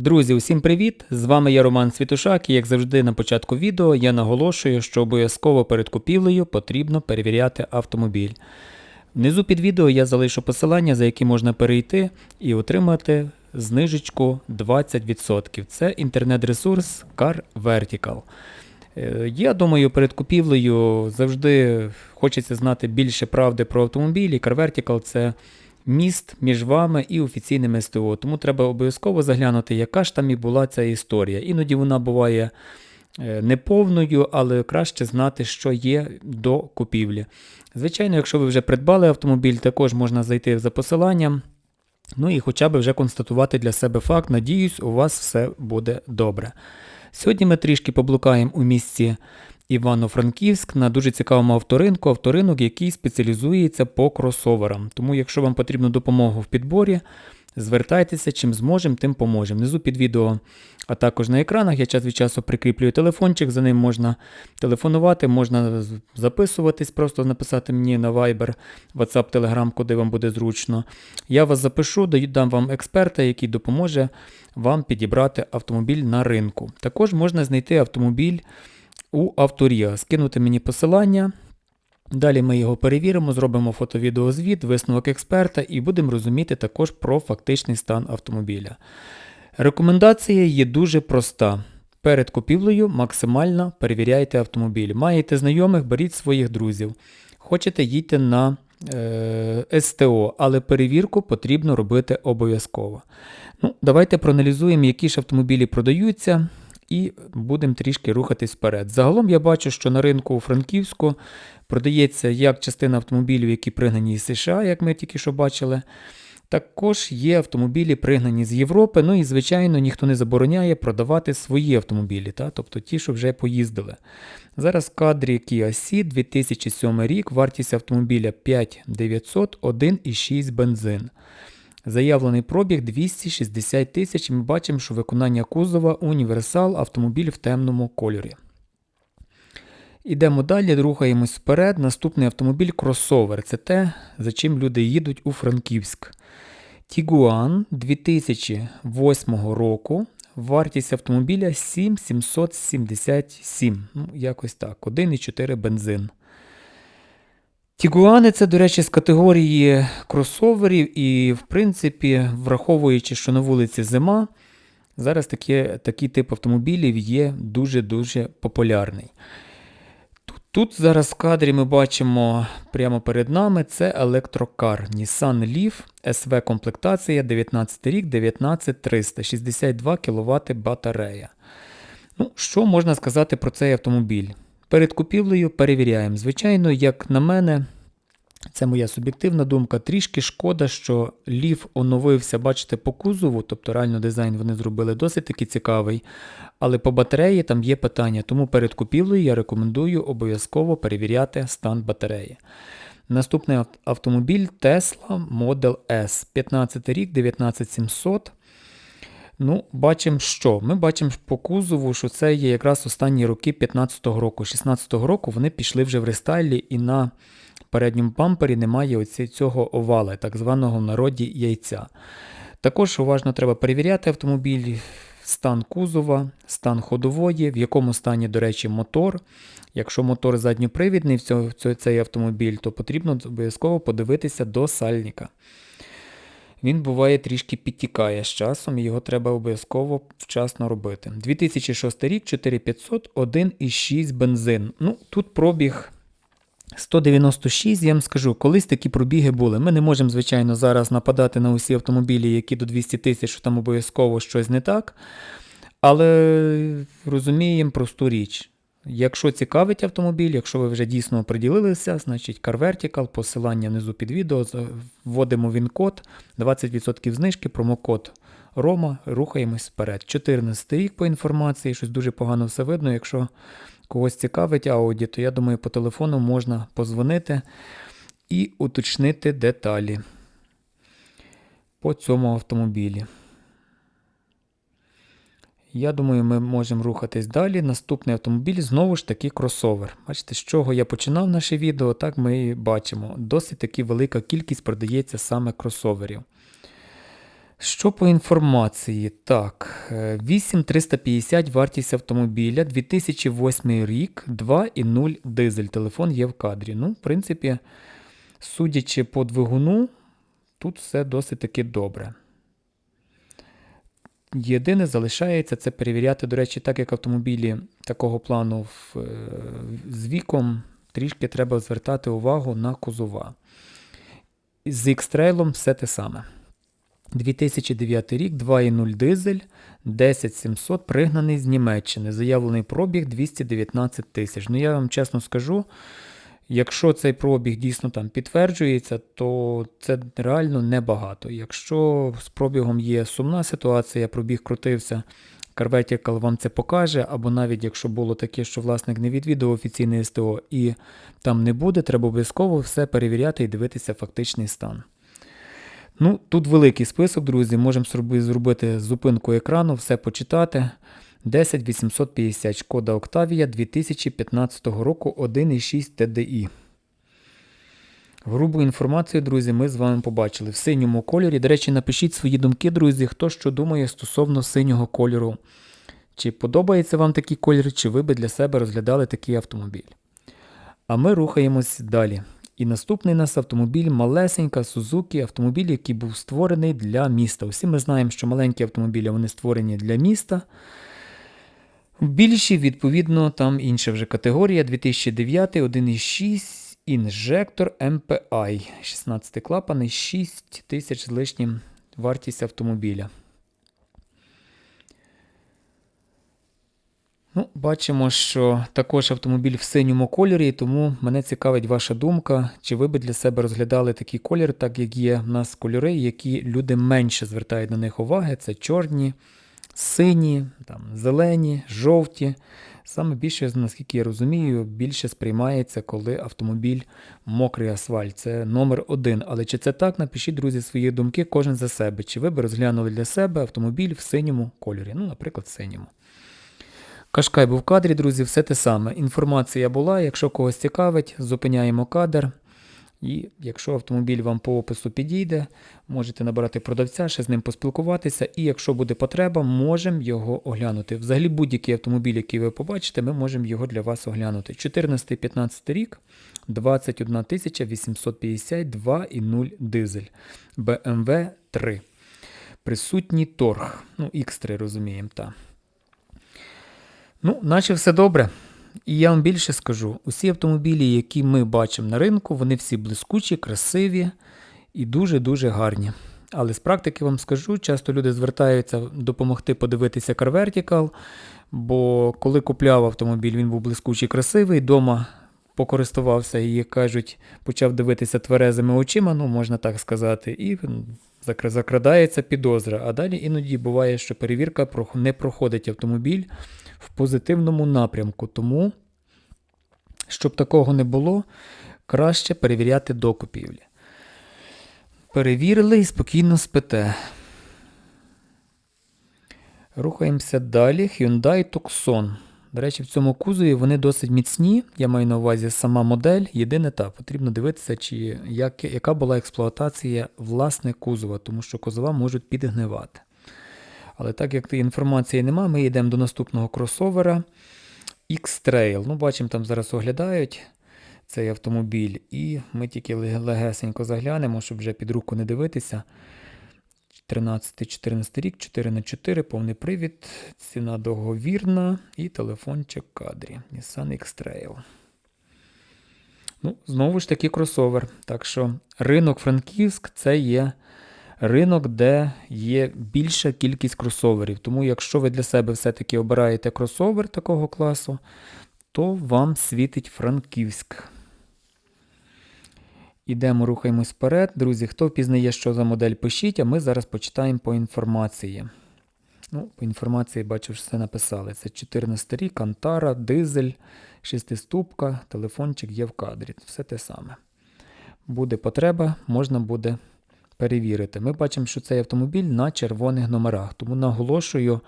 Друзі, усім привіт! З вами я Роман Світушак, і як завжди на початку відео я наголошую, що обов'язково перед купівлею потрібно перевіряти автомобіль. Внизу під відео я залишу посилання, за які можна перейти і отримати знижечку 20%. Це інтернет-ресурс Car Vertical. Е, Я думаю, перед купівлею завжди хочеться знати більше правди про автомобіль. І Car Vertical – це міст між вами і офіційним СТО. Тому треба обов'язково заглянути, яка ж там і була ця історія. Іноді вона буває е, неповною, але краще знати, що є до купівлі. Звичайно, якщо ви вже придбали автомобіль, також можна зайти за посиланням. Ну і хоча б вже констатувати для себе факт. Надіюсь, у вас все буде добре. Сьогодні ми трішки поблукаємо у місті Івано-Франківськ на дуже цікавому авторинку, авторинок, який спеціалізується по кросоверам. Тому, якщо вам потрібна допомога в підборі, звертайтеся, чим зможемо, тим поможемо. Внизу під відео, а також на екранах я час від часу прикріплюю телефончик, за ним можна телефонувати, можна записуватись, просто написати мені на Viber, WhatsApp, Telegram, куди вам буде зручно. Я вас запишу, дам вам експерта, який допоможе вам підібрати автомобіль на ринку. Також можна знайти автомобіль у авторія, скинути мені посилання. Далі ми його перевіримо, зробимо фото-відеозвіт, висновок експерта і будемо розуміти також про фактичний стан автомобіля. Рекомендація є дуже проста. Перед купівлею максимально перевіряйте автомобіль. Маєте знайомих, беріть своїх друзів. Хочете, їдьте на е, СТО, але перевірку потрібно робити обов'язково. Ну, давайте проаналізуємо, які ж автомобілі продаються, і будемо трішки рухатись вперед. Загалом я бачу, що на ринку Франківську продається як частина автомобілів, які пригнані з США, як ми тільки що бачили. Також є автомобілі, пригнані з Європи. Ну і, звичайно, ніхто не забороняє продавати свої автомобілі, та? тобто ті, що вже поїздили. Зараз кадрі Kia Ceed 2007 рік, вартість автомобіля 5900, 1,6 бензин. Заявлений пробіг 260 тисяч. Ми бачимо, що виконання кузова універсал, автомобіль в темному кольорі. Ідемо далі, рухаємось вперед. Наступний автомобіль кросовер. Це те, за чим люди їдуть у Франківськ. Тігуан 2008 року. Вартість автомобіля 7777. Ну, якось так. 1,4 бензин. Тігуани це, до речі, з категорії кросоверів, і, в принципі, враховуючи, що на вулиці зима, зараз такі, такий тип автомобілів є дуже-дуже популярний. Тут, тут зараз в кадрі ми бачимо прямо перед нами це електрокар Nissan Leaf SV комплектація 19 рік 19300, 62 кВт батарея. Ну, що можна сказати про цей автомобіль? Перед купівлею перевіряємо. Звичайно, як на мене, це моя суб'єктивна думка. Трішки шкода, що ліф оновився, бачите, по кузову, тобто реально дизайн вони зробили досить таки цікавий. Але по батареї там є питання, тому перед купівлею я рекомендую обов'язково перевіряти стан батареї. Наступний автомобіль Tesla Model S, 15 рік, 19700. Ну, бачимо, що? Ми бачимо по кузову, що це є якраз останні роки 15-го року. 16-го року вони пішли вже в рестайлі, і на передньому бампері немає оці, цього овала, так званого в народі яйця. Також уважно треба перевіряти автомобіль, стан кузова, стан ходової, в якому стані, до речі, мотор. Якщо мотор задньопривідний в цей автомобіль, то потрібно обов'язково подивитися до сальника. Він буває трішки підтікає з часом, і його треба обов'язково вчасно робити. 2006 рік, 4500, 1,6 бензин. Ну, тут пробіг 196, я вам скажу, колись такі пробіги були. Ми не можемо, звичайно, зараз нападати на усі автомобілі, які до 200 тисяч, що там обов'язково щось не так. Але розуміємо просту річ. Якщо цікавить автомобіль, якщо ви вже дійсно приділилися, значить Car Vertical, посилання внизу під відео, вводимо він-код, 20% знижки, промокод Рома, рухаємось вперед. 14 рік по інформації, щось дуже погано все видно. Якщо когось цікавить ауді, то я думаю, по телефону можна позвонити і уточнити деталі по цьому автомобілі. Я думаю, ми можемо рухатись далі. Наступний автомобіль знову ж таки кросовер. Бачите, з чого я починав наше відео, так ми і бачимо. Досить таки велика кількість продається саме кросоверів. Що по інформації? Так, е, 8350 вартість автомобіля, 2008 рік, 2,0 дизель. Телефон є в кадрі. Ну, в принципі, судячи по двигуну, тут все досить таки добре. Єдине залишається це перевіряти, до речі, так як автомобілі такого плану в, е, з віком, трішки треба звертати увагу на кузова. З X-Trail все те саме. 2009 рік, 2,0 дизель, 10700, пригнаний з Німеччини. Заявлений пробіг 219 тисяч. Ну, я вам чесно скажу, якщо цей пробіг дійсно там підтверджується, то це реально небагато. Якщо з пробігом є сумна ситуація, пробіг крутився, CarVertical вам це покаже, або навіть якщо було таке, що власник не відвідав офіційне СТО і там не буде, треба обов'язково все перевіряти і дивитися фактичний стан. Ну, тут великий список, друзі. Можемо зробити зупинку екрану, все почитати. 10850, шкода Octavia 2015 року 1,6 TDI. Грубу інформацію, друзі, ми з вами побачили в синьому кольорі. До речі, напишіть свої думки, друзі, хто що думає стосовно синього кольору. Чи подобається вам такий колір, чи ви би для себе розглядали такий автомобіль. А ми рухаємось далі. І наступний у нас автомобіль малесенька Suzuki, автомобіль, який був створений для міста. Усі ми знаємо, що маленькі автомобілі вони створені для міста. Більші, відповідно, там інша вже категорія 2009, 1,6 інжектор MPI. 16 клапаний, 6 тисяч з лишнім вартість автомобіля. Ну, бачимо, що також автомобіль в синьому кольорі, тому мене цікавить ваша думка, чи ви би для себе розглядали такий колір, так як є в нас кольори, які люди менше звертають на них уваги. Це чорні, сині, там, зелені, жовті. Саме більше, наскільки я розумію, більше сприймається, коли автомобіль мокрий асфальт. Це номер один. Але чи це так? Напишіть, друзі, свої думки, кожен за себе. Чи ви би розглянули для себе автомобіль в синьому кольорі? Ну, наприклад, синьому. Кашкай був в кадрі, друзі, все те саме. Інформація була. Якщо когось цікавить, зупиняємо кадр. І якщо автомобіль вам по опису підійде, можете набирати продавця, ще з ним поспілкуватися. І якщо буде потреба, можемо його оглянути. Взагалі будь-який автомобіль, який ви побачите, ми можемо його для вас оглянути. 14-15 рік, 21 852 і 0 дизель. BMW 3. Присутній торг. Ну, X3 розуміємо, так. Ну, наче все добре. І я вам більше скажу: усі автомобілі, які ми бачимо на ринку, вони всі блискучі, красиві і дуже-дуже гарні. Але з практики вам скажу, часто люди звертаються допомогти подивитися Car Vertical, бо коли купляв автомобіль, він був блискучий, красивий, дома покористувався і, як кажуть, почав дивитися тверезими очима, ну можна так сказати, і закрадається підозра. А далі іноді буває, що перевірка не проходить автомобіль в позитивному напрямку. Тому, щоб такого не було, краще перевіряти до купівлі. Перевірили і спокійно спите. Рухаємося далі. Hyundai Tucson. До речі, в цьому кузові вони досить міцні. Я маю на увазі сама модель. Єдине так, потрібно дивитися, чи як, яка була експлуатація власне кузова, тому що кузова можуть підгнивати. Але так як інформації немає, ми йдемо до наступного кросовера X-Trail. Ну, бачимо, там зараз оглядають цей автомобіль, і ми тільки ле- легесенько заглянемо, щоб вже під руку не дивитися. 13-14 рік, 4 на 4 повний привід, ціна договірна і телефончик в кадрі. Nissan X-Trail. Ну, знову ж таки кросовер. Так що ринок Франківськ це є ринок, де є більша кількість кросоверів. Тому, якщо ви для себе все-таки обираєте кросовер такого класу, то вам світить Франківськ. Ідемо, рухаємось вперед. Друзі, хто впізнає, що за модель, пишіть, а ми зараз почитаємо по інформації. Ну, по інформації бачу, що все написали. Це 14 рік, Антара, дизель, шестиступка, телефончик є в кадрі. Все те саме. Буде потреба, можна буде перевірити. Ми бачимо, що цей автомобіль на червоних номерах. Тому наголошую,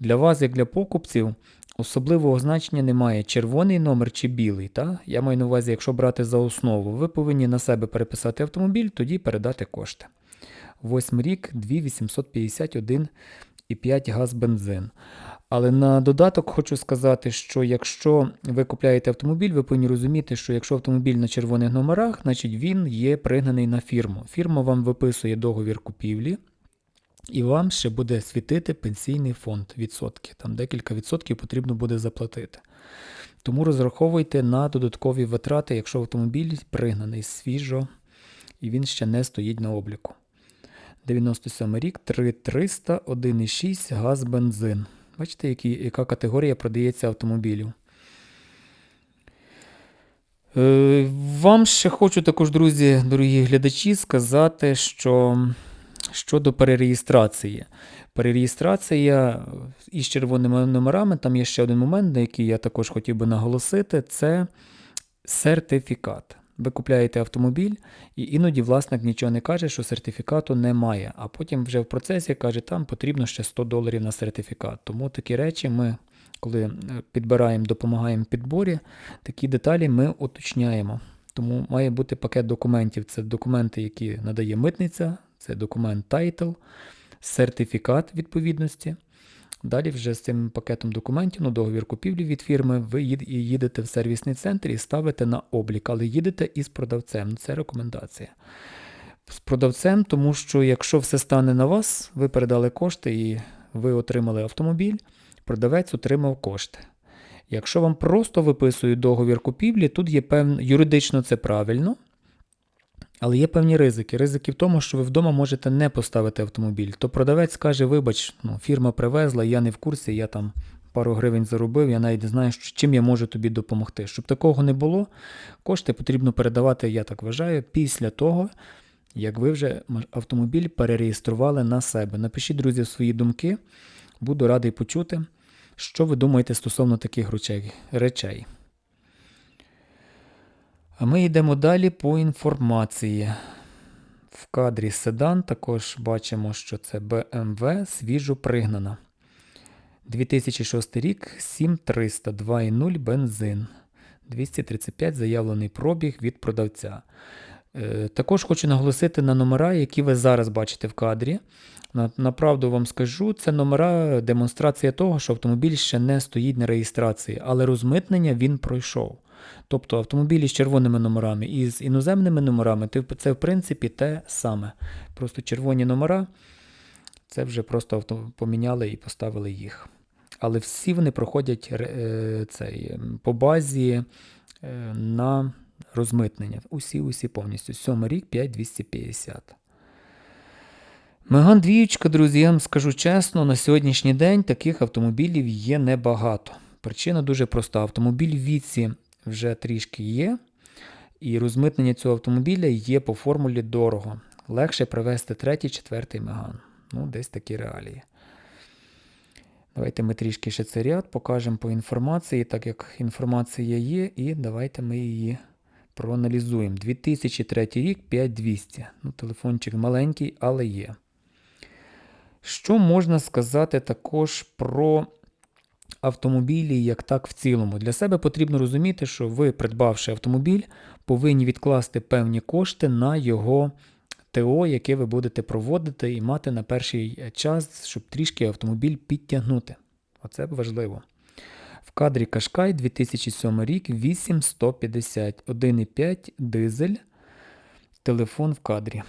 для вас, як для покупців, особливого значення немає червоний номер чи білий. Та? Я маю на увазі, якщо брати за основу, ви повинні на себе переписати автомобіль, тоді передати кошти. 8 рік 2851 і 5 газ бензин. Але на додаток хочу сказати, що якщо ви купляєте автомобіль, ви повинні розуміти, що якщо автомобіль на червоних номерах, значить він є пригнаний на фірму. Фірма вам виписує договір купівлі, і вам ще буде світити пенсійний фонд відсотки. Там декілька відсотків потрібно буде заплатити. Тому розраховуйте на додаткові витрати, якщо автомобіль пригнаний свіжо і він ще не стоїть на обліку. 97 рік, 3300, 1,6 газ бензин. Бачите, які, яка категорія продається автомобілів. Е, вам ще хочу також, друзі, дорогі глядачі, сказати, що щодо перереєстрації. Перереєстрація із червоними номерами, там є ще один момент, на який я також хотів би наголосити, це сертифікат. Ви купляєте автомобіль, і іноді власник нічого не каже, що сертифікату немає. А потім вже в процесі каже, там потрібно ще 100 доларів на сертифікат. Тому такі речі ми, коли е, підбираємо, допомагаємо в підборі, такі деталі ми уточняємо. Тому має бути пакет документів. Це документи, які надає митниця, це документ тайтл, сертифікат відповідності. Далі вже з цим пакетом документів, ну, договір купівлі від фірми, ви їдете в сервісний центр і ставите на облік, але їдете із продавцем. Це рекомендація. З продавцем, тому що якщо все стане на вас, ви передали кошти і ви отримали автомобіль, продавець отримав кошти. Якщо вам просто виписують договір купівлі, тут є певно, юридично це правильно, але є певні ризики. Ризики в тому, що ви вдома можете не поставити автомобіль. То продавець каже, вибач, ну, фірма привезла, я не в курсі, я там пару гривень заробив, я навіть не знаю, чим я можу тобі допомогти. Щоб такого не було, кошти потрібно передавати, я так вважаю, після того, як ви вже автомобіль перереєстрували на себе. Напишіть, друзі, свої думки. Буду радий почути, що ви думаєте стосовно таких речей. А ми йдемо далі по інформації. В кадрі седан також бачимо, що це BMW свіжо пригнана. 2006 рік 7300 2.0 бензин. 235 заявлений пробіг від продавця. Е, Також хочу наголосити на номера, які ви зараз бачите в кадрі. Направду вам скажу, це номера демонстрація того, що автомобіль ще не стоїть на реєстрації, але розмитнення він пройшов. Тобто автомобілі з червоними номерами і з іноземними номерами це в принципі те саме. Просто червоні номера це вже просто авто поміняли і поставили їх. Але всі вони проходять е, цей, по базі е, на розмитнення. Усі, усі повністю. Сьомий рік 5250. Меган двіючка, друзі, я вам скажу чесно, на сьогоднішній день таких автомобілів є небагато. Причина дуже проста. Автомобіль в віці вже трішки є, і розмитнення цього автомобіля є по формулі дорого. Легше привезти третій, четвертий меган. Ну, десь такі реалії. Давайте ми трішки ще цей ряд покажемо по інформації, так як інформація є, і давайте ми її проаналізуємо. 2003 рік 5200. Ну, телефончик маленький, але є. Що можна сказати також про автомобілі як так в цілому? Для себе потрібно розуміти, що ви, придбавши автомобіль, повинні відкласти певні кошти на його ТО, яке ви будете проводити і мати на перший час, щоб трішки автомобіль підтягнути. Оце важливо. В кадрі Кашкай 2007 рік 8150, 1,5 дизель, телефон в кадрі.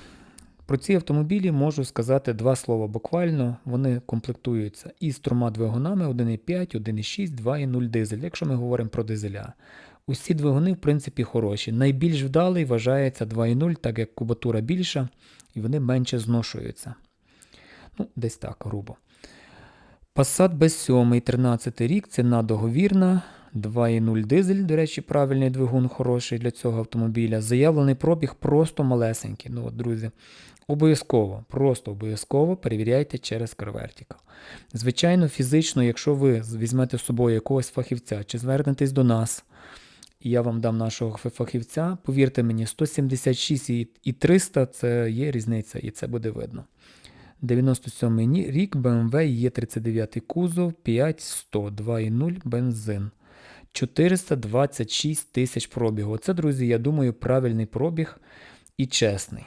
Про ці автомобілі можу сказати два слова буквально. Вони комплектуються із трьома двигунами 1,5, 1,6, 2,0 дизель, якщо ми говоримо про дизеля. Усі двигуни, в принципі, хороші. Найбільш вдалий вважається 2,0, так як кубатура більша, і вони менше зношуються. Ну, десь так, грубо. Passat B7, 13 рік, ціна договірна. 2,0 дизель, до речі, правильний двигун хороший для цього автомобіля. Заявлений пробіг просто малесенький. Ну, от, друзі, обов'язково, просто обов'язково перевіряйте через CarVertical. Звичайно, фізично, якщо ви візьмете з собою якогось фахівця чи звернетесь до нас, і я вам дам нашого фахівця, повірте мені, 176 і і 300 це є різниця, і це буде видно. 97 ні- рік BMW є 39 кузов, 5100, 2.0 бензин. 426 тисяч пробігу. Оце, друзі, я думаю, правильний пробіг і чесний.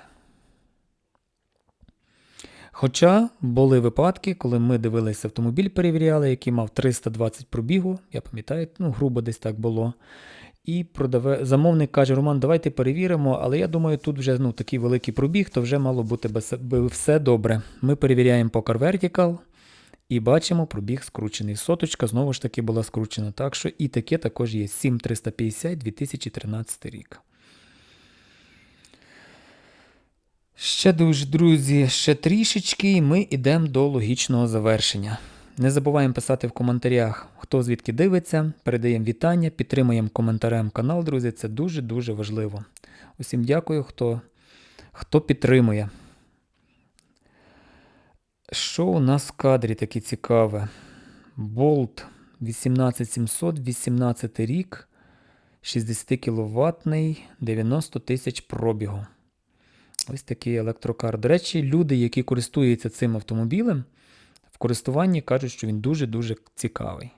Хоча були випадки, коли ми дивилися автомобіль, перевіряли, який мав 320 пробігу, я пам'ятаю, ну, грубо десь так було. І продаве... замовник каже: Роман, давайте перевіримо, але я думаю, тут вже ну, такий великий пробіг, то вже мало бути без... все добре. Ми перевіряємо Car Vertical і бачимо, пробіг скручений. Соточка знову ж таки була скручена. Так що і таке також є 7350 2013 рік. Ще дуже, друзі, ще трішечки, і ми йдемо до логічного завершення. Не забуваємо писати в коментарях, хто звідки дивиться. Передаємо вітання, підтримуємо коментарем канал, друзі. Це дуже-дуже важливо. Усім дякую, хто, хто підтримує. Що у нас в кадрі таке цікаве? Болт 18700, 18 рік, 60 кВт, 90 тисяч пробігу. Ось такий електрокар. До речі, люди, які користуються цим автомобілем, в користуванні кажуть, що він дуже-дуже цікавий.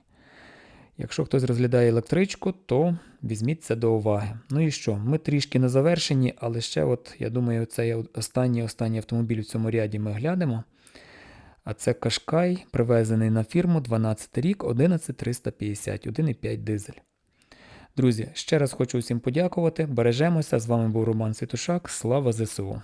Якщо хтось розглядає електричку, то візьміть це до уваги. Ну і що? Ми трішки на завершенні, але ще, от, я думаю, цей останній останній автомобіль в цьому ряді ми глянемо. А це Кашкай, привезений на фірму 12 рік, 11350, 1,5 дизель. Друзі, ще раз хочу усім подякувати. Бережемося. З вами був Роман Світушак. Слава ЗСУ!